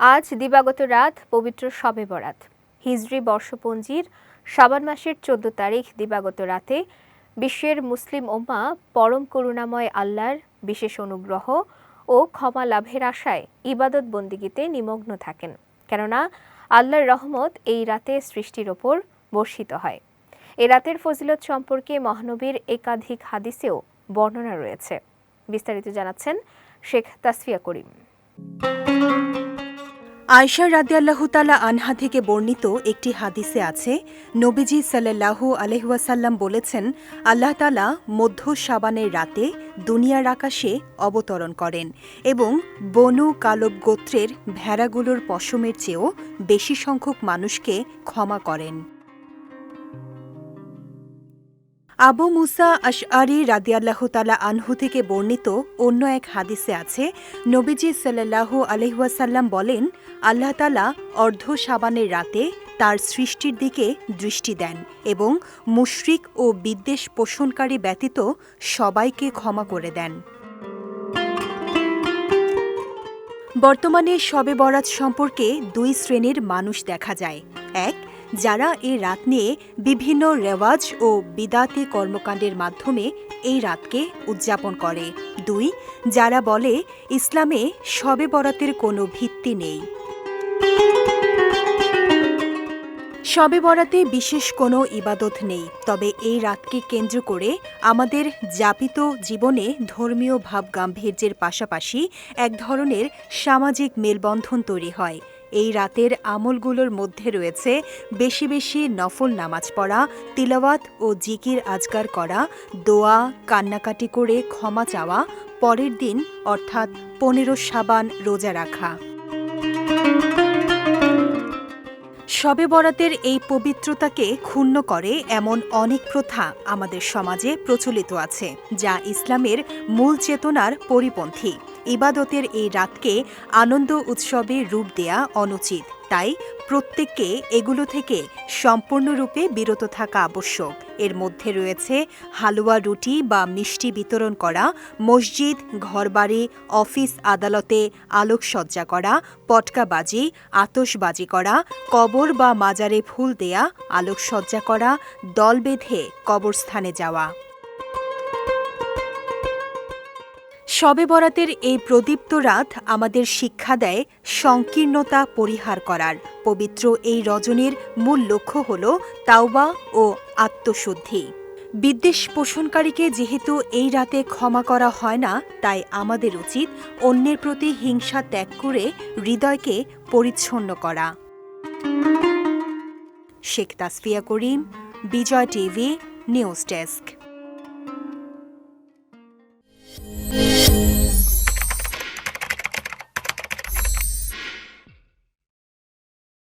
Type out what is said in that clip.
আজ দিবাগত রাত পবিত্র শবে বরাত। হিজরি বর্ষপঞ্জির শাবান মাসের চোদ্দ তারিখ দিবাগত রাতে বিশ্বের মুসলিম ওম্মা পরম করুণাময় আল্লাহর বিশেষ অনুগ্রহ ও ক্ষমা লাভের আশায় ইবাদত বন্দিগিতে নিমগ্ন থাকেন। কেননা আল্লাহর রহমত এই রাতে সৃষ্টির ওপর বর্ষিত হয়। এ রাতের ফজিলত সম্পর্কে মহানবীর একাধিক হাদিসেও বর্ণনা রয়েছে। বিস্তারিত জানাচ্ছেন শেখ তাসফিয়া করিম। আয়শা রাদিয়াল্লাহু তালা আনহা থেকে বর্ণিত একটি হাদিসে আছে, নবীজি সাল্লাহ আলহাসাল্লাম বলেছেন, আল্লাহ তালা মধ্য সাবানের রাতে দুনিয়ার আকাশে অবতরণ করেন এবং বনু কালব গোত্রের ভেড়াগুলোর পশমের চেয়েও বেশি সংখ্যক মানুষকে ক্ষমা করেন। আবু মুসা আশআরি রাদিয়াল্লাহু তালা আনহু থেকে বর্ণিত অন্য এক হাদিসে আছে, নবীজি সাল্লাল্লাহু আলহাসাল্লাম বলেন, আল্লাহ তালা অর্ধ সাবানের রাতে তার সৃষ্টির দিকে দৃষ্টি দেন এবং মুশরিক ও বিদ্বেষ পোষণকারী ব্যতীত সবাইকে ক্ষমা করে দেন। বর্তমানে শবে বরাত সম্পর্কে দুই শ্রেণির মানুষ দেখা যায়। এক যারা এই রাত নিয়ে বিভিন্ন রেওয়াজ ও বিদাতি কর্মকাণ্ডের মাধ্যমে এই রাতকে উদযাপন করে। দুই, যারা বলে ইসলামে শবে বরাতের কোনো ভিত্তি নেই। শবে বরাতে বিশেষ কোনো ইবাদত নেই, তবে এই রাতকে কেন্দ্র করে আমাদের যাপিত জীবনে ধর্মীয় ভাব গাম্ভীর্যের পাশাপাশি এক ধরনের সামাজিক মেলবন্ধন তৈরি হয়। এই রাতের আমলগুলোর মধ্যে রয়েছে বেশি বেশি নফল নামাজ পড়া, তিলাওয়াত ও জিকির আজগার করা, দোয়া, কান্নাকাটি করে ক্ষমা চাওয়া, পরের দিন অর্থাৎ পনেরো সাবান রোজা রাখা। শবে বরাতের এই পবিত্রতাকে ক্ষুণ্ণ করে এমন অনেক প্রথা আমাদের সমাজে প্রচলিত আছে, যা ইসলামের মূল চেতনার পরিপন্থী। ইবাদতের এই রাতকে আনন্দ উৎসবে রূপ দেয়া অনুচিত। তাই প্রত্যেককে এগুলো থেকে সম্পূর্ণরূপে বিরত থাকা আবশ্যক। এর মধ্যে রয়েছে হালুয়া রুটি বা মিষ্টি বিতরণ করা, মসজিদ, ঘরবাড়ি, অফিস আদালতে আলোকসজ্জা করা, পটকাবাজি আতসবাজি করা, কবর বা মাজারে ফুল দেয়া, আলোকসজ্জা করা, দল বেঁধে কবরস্থানে যাওয়া। শবে বরাতের এই প্রদীপ্ত রাত আমাদের শিক্ষা দেয় সংকীর্ণতা পরিহার করার। পবিত্র এই রজনীর মূল লক্ষ্য হল তাওবা ও আত্মশুদ্ধি। বিদ্বেষ পোষণকারীকে যেহেতু এই রাতে ক্ষমা করা হয় না, তাই আমাদের উচিত অন্যের প্রতি হিংসা ত্যাগ করে হৃদয়কে পরিচ্ছন্ন করা। Sheikh Tasfia Karim, Bijoy TV, news desk. 嗯。